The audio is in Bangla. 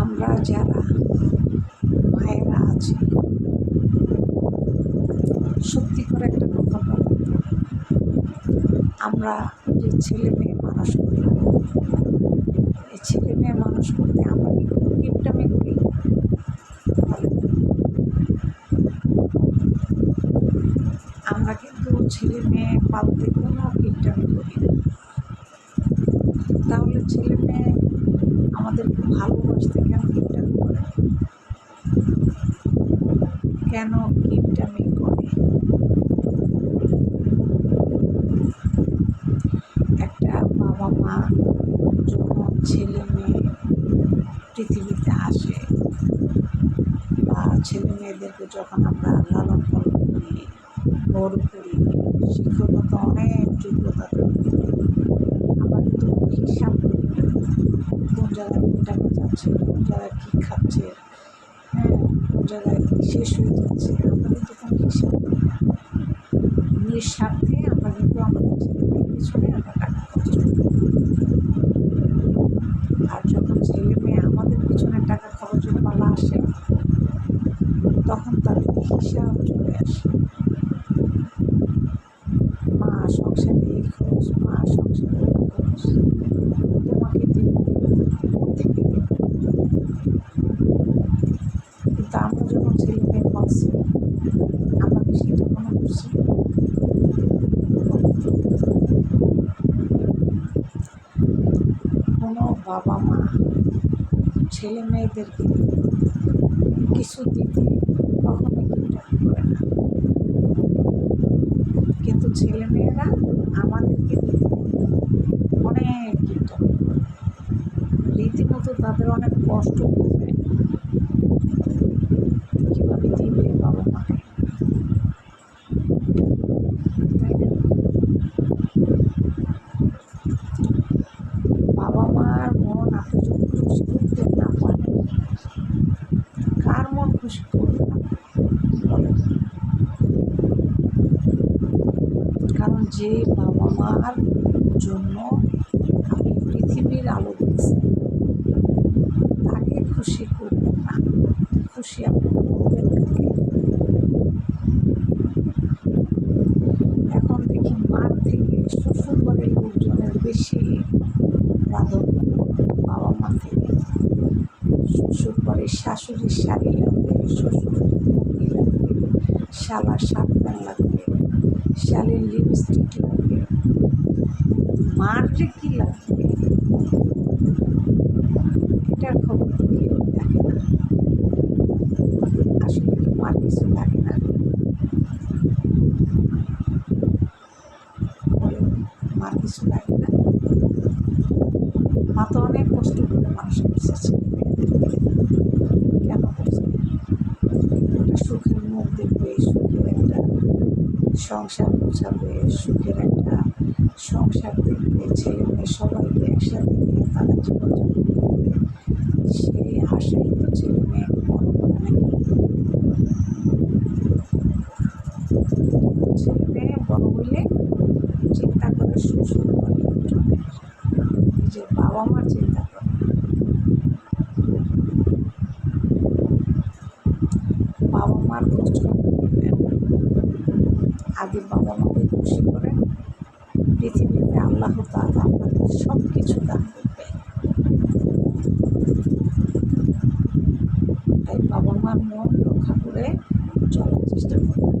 আমরা যারা মায়েরা আছি, সত্যি করে একটা কথা বল। আমরা যে ছেলে মেয়ে মানুষ করি, এই ছেলে মেয়ে মানুষ করতে আমরা কি কোনো কিপটামি করি? আমরা কিন্তু ছেলে মেয়ে পালতে কোনো কিপটামি করি তাহলে ছেলে মেয়ে আমাদেরকে ভালোবাসতে কেন কিপটামি করে? কেন কিপটামি করে? একটা বাবা মা যখন ছেলে মেয়ে পৃথিবীতে আসে বা ছেলে মেয়েদেরকে যখন আমরা লালন পালন করি বড় করি, শিক্ষকতা অনেক যোগ্যতা করি আমরা কিন্তু কোনো হিসাব করি না কোন জায়গায় টাকা যাচ্ছে কী খাচ্ছে হ্যাঁ কী শেষ হয়ে যাচ্ছে আমাদের কিন্তু কোনো হিসাব নিঃস্বার্থে আমরা কিন্তু আমাদের ছেলে পিছনে আমরা টাকা খরচ আর যখন ছেলে মেয়ে আমাদের পিছনে টাকা খরচের পালা আসে, তখন তাদের হিসাব চলে আসে। মা সংসারে এই খরচ, মা সংসারে ওই খরচ তোমাকে দিব থেকে দিব কিন্তু আমরা যখন ছেলে মেয়ে পাচ্ছি আমরা কি সেটা মনে করছি কোনো বাবা মা, ছেলে মেয়েদেরকে কিছু দিতে কখনো কিপটামি করে না। কিন্তু ছেলে মেয়েরা আমাদেরকে দিতে অনেক কিপটামি রীতিমতো তাদের অনেক কষ্ট হয়ে যায় কীভাবে দিবে বাবা মাকে তাই না বাবা মার মন আপনি যদি খুশি করতে না পারেন কার বলেন কারণ যে বাবা মার জন্য আপনি পৃথিবীর আলো দেখছেন তাকে খুশি করবেন না, খুশি এখন দেখি মার থেকে শ্বশুর বাড়ির লোকজনের বেশি প্রাধান্য বাবা মা থেকে। শ্বশুর বাড়ির শাশুড়ির শাড়ি শ্বশুর মুখি লাগবে শালার লিপস্টিক লাগবে মার যে কী লাগবে এটার খবর তো কেউ দেখে। না আসলে মার কিছু লাগে না। মার কিছু লাগে না। মা তো অনেক কষ্ট করে মানুষ করছে ছেলে মেয়েদেরকে কেন করছে একটা সুখের মুখ দেখবে সুখের একটা সংসার গোছাবে সুখের একটা সংসার দেখবে ছেলে মেয়ে সবাইকে একসাথে নিয়ে তারা জীবনযাপন করবে। সেই আশাই তো ছেলে মেয়েকে বড় মেয়ে চিন্তা করে বাবা মার চিন্তা করে। বাবা মার আগে বাবা মাকে খুশি করে। পৃথিবীতে আল্লাহ তাহলে আপনাদের সব কিছু দান করবে। তাই বাবা মার মন রক্ষা করে চলার চেষ্টা করবেন